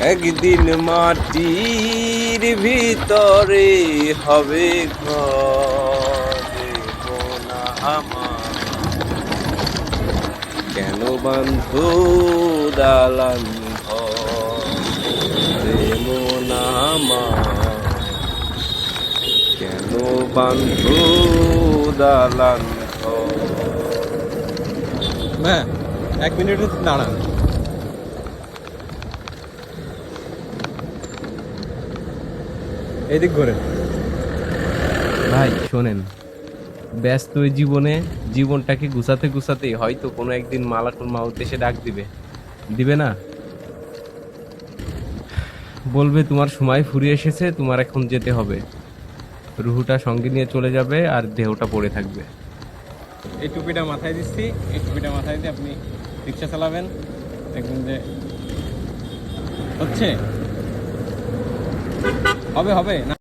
একদিন মাটির ভিতরে হবে কেন বান্ধ দালান কেন বান্ধ দালান হ্যাঁ এক মিনিট দাঁড়ান। এদিক ঘুরে। ভাই শোনেন। ব্যস্ত জীবনে জীবনটাকে গুছাতে গুছাতে হয়তো কোনো একদিন মালাকুল মাউত এসে ডাক দিবে। দিবে না? বলবে তোমার সময় ফুরিয়ে এসেছে তোমার এখন যেতে হবে। রুহুটা সঙ্গে নিয়ে চলে যাবে আর দেহটা পড়ে থাকবে। এই টুপিটা মাথায় দিচ্ছি। এই টুপিটা মাথায় দিয়ে আপনি রিক্সা চালাবেন। দেখবেন যে হচ্ছে। হবে হবে না